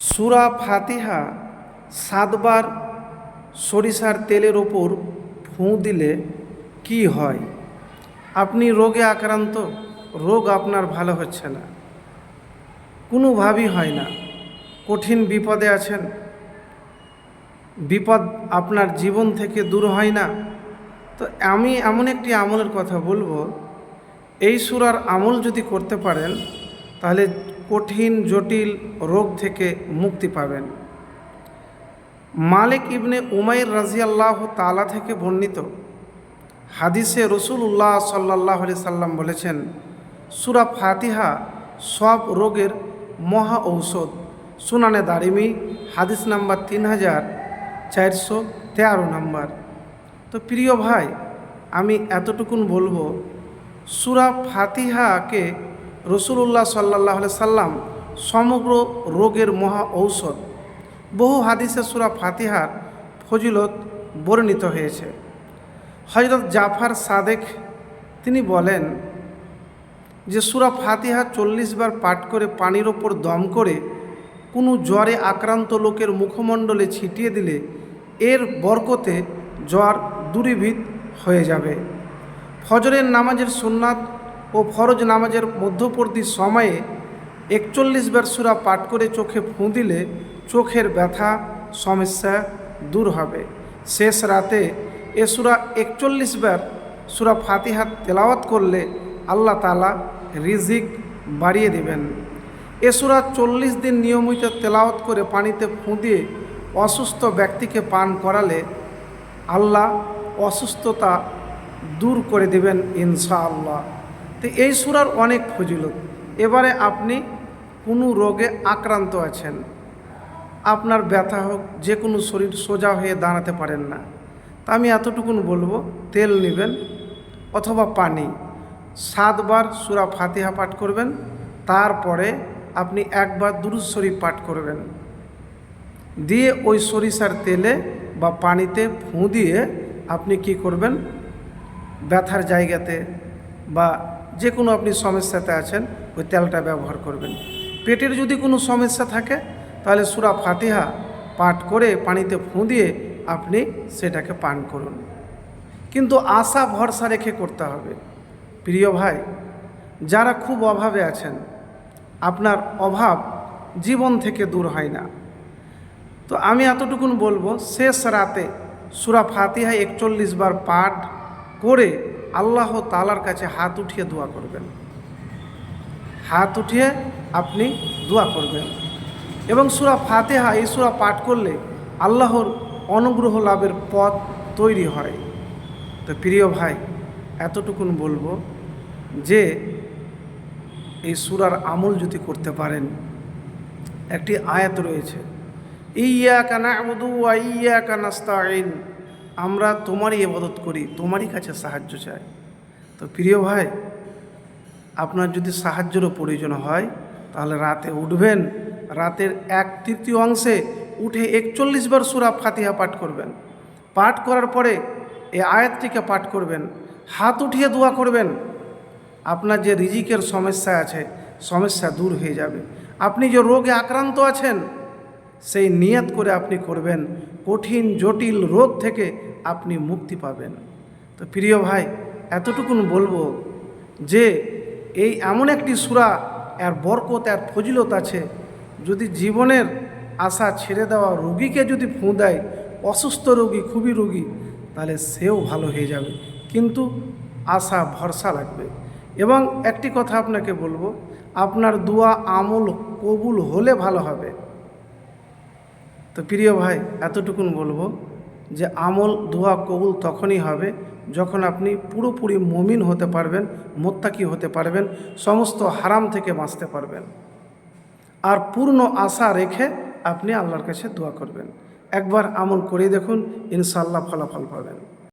সুরা ফাতিহা সাতবার সরিষার তেলের ওপর ফুঁ দিলে কি হয়? আপনি রোগে আক্রান্ত, রোগ আপনার ভালো হচ্ছে না। কোনোভাবেই হয় না। কঠিন বিপদে আছেন। বিপদ আপনার জীবন থেকে দূর হয় না। তো আমি এমন একটি আমলের কথা বলব। এই সুরার আমল যদি করতে পারেন, তাহলে কঠিন, জটিল রোগ থেকে মুক্তি পাবেন। মালিক ইবনে উমাইর রাজিয়াল্লাহ তালা থেকে বর্ণিত হাদিসে রসুল্লাহ সাল্লাহ আলি সাল্লাম বলেছেন, সুরা ফাতিহা সব রোগের মহা ঔষধ। সুনানে দারিমি, হাদিস নাম্বার তিন হাজার চারশো তেরো নাম্বার। তো প্রিয় ভাই, আমি এতটুকুন বলব, সুরা ফাতিহাকে রসুল্লাহ সাল্লাহ সাল্লাম সমগ্র রোগের মহা ঔষধ, বহু হাদিসে সুরা ফাতিহার ফজিলত বর্ণিত হয়েছে। হজরত জাফার সাদেক, তিনি বলেন যে সুরা ফাতিহা চল্লিশ বার পাঠ করে পানির ওপর দম করে কোনো জ্বরে আক্রান্ত লোকের মুখমণ্ডলে ছিটিয়ে দিলে এর বরকতে জ্বর দূরীভূত হয়ে যাবে। ফজরের নামাজের সুন্নাত ও ফরজ নামাজের মধ্যবর্তী সময়ে একচল্লিশ বার সুরা পাঠ করে চোখে ফুঁ দিলে চোখের ব্যথা, সমস্যা দূর হবে। শেষ রাতে এ সুরা একচল্লিশ বার সুরা ফাতিহাত তেলাওয়াত করলে আল্লাহ তালা রিজিক বাড়িয়ে দেবেন। এ সুরা চল্লিশ দিন নিয়মিত তেলাওয়াত করে পানিতে ফুঁ দিয়ে অসুস্থ ব্যক্তিকে পান করালে আল্লাহ অসুস্থতা দূর করে দেবেন ইনশাআল্লাহ। তো এই সুরার অনেক ফজিলত। এবারে আপনি কোনো রোগে আক্রান্ত আছেন, আপনার ব্যথা হোক, যে কোনো শরীর সোজা হয়ে দাঁড়াতে পারেন না, তা আমি এতটুকুন বলব, তেল নেবেন অথবা পানি। সাতবার সুরা ফাতিহা পাঠ করবেন, তারপরে আপনি একবার দুরুদ শরীফ পাঠ করবেন। দিয়ে ওই সরিষার তেলে বা পানিতে ফুঁ দিয়ে আপনি কি করবেন? ব্যথার জায়গাতে বা যে কোনো আপনি সমস্যাতে আছেন, ওই তেলটা ব্যবহার করবেন। পেটের যদি কোনো সমস্যা থাকে, তাহলে সুরা ফাতিহা পাঠ করে পানিতে ফুঁ দিয়ে আপনি সেটাকে পান করুন। কিন্তু আশা ভরসা রেখে করতে হবে। প্রিয় ভাই, যারা খুব অভাবে আছেন, আপনার অভাব জীবন থেকে দূর হয় না। তো আমি এতটুকুন বলব, শেষ রাতে সুরা ফাতিহা একচল্লিশ বার পাঠ করে আল্লাহ তালার কাছে হাত উঠিয়ে দোয়া করবেন। হাত উঠিয়ে আপনি দোয়া করবেন। এবং সুরা ফাতেহা, এই সুরা পাঠ করলে আল্লাহর অনুগ্রহ লাভের পথ তৈরি হয়। তো প্রিয় ভাই, এতটুকুন বলব যে, এই সুরার আমল যদি করতে পারেন, একটি আয়াত রয়েছে ইয়া কানা আবুদু ইয়া কানাস্তাইন আমরা তোমারই এবাদত করি, তোমারই কাছে সাহায্য চাই। তো প্রিয় ভাই, আপনার যদি সাহায্যেরও প্রয়োজন হয়, তাহলে রাতে উঠবেন, রাতের এক তৃতীয় অংশে উঠে একচল্লিশ বার সুরা ফাতিহা পাঠ করবেন। পাঠ করার পরে এই আয়াতটিকে পাঠ করবেন, হাত উঠিয়ে দোয়া করবেন। আপনার যে রিজিকের সমস্যা আছে, সমস্যা দূর হয়ে যাবে। আপনি যে রোগে আক্রান্ত আছেন সেই নিয়ত করে আপনি করবেন, কঠিন, জটিল রোগ থেকে আপনি মুক্তি পাবেন। তো প্রিয় ভাই, এতটুকুন বলব যে এই এমন একটি সুরা, এর বরকত, এর ফজিলত আছে, যদি জীবনের আশা ছেড়ে দেওয়া রোগীকে যদি ফুঁ দেয়, অসুস্থ রোগী, খুবই রোগী, তাহলে সেও ভালো হয়ে যাবে। কিন্তু আশা, ভরসা লাগবে। এবং একটি কথা আপনাকে বলব, আপনার দোয়া আমল কবুল হলে ভালো হবে। তো প্রিয় ভাই, এতটুকুন বলব যে আমল, দোয়া কবুল তখনই হবে যখন আপনি পুরোপুরি মমিন হতে পারবেন, মোত্তাকি হতে পারবেন, সমস্ত হারাম থেকে বাঁচতে পারবেন। আর পূর্ণ আশা রেখে আপনি আল্লাহর কাছে দোয়া করবেন। একবার আমল করে দেখুন ইনশাল্লাহ ফলাফল পাবেন।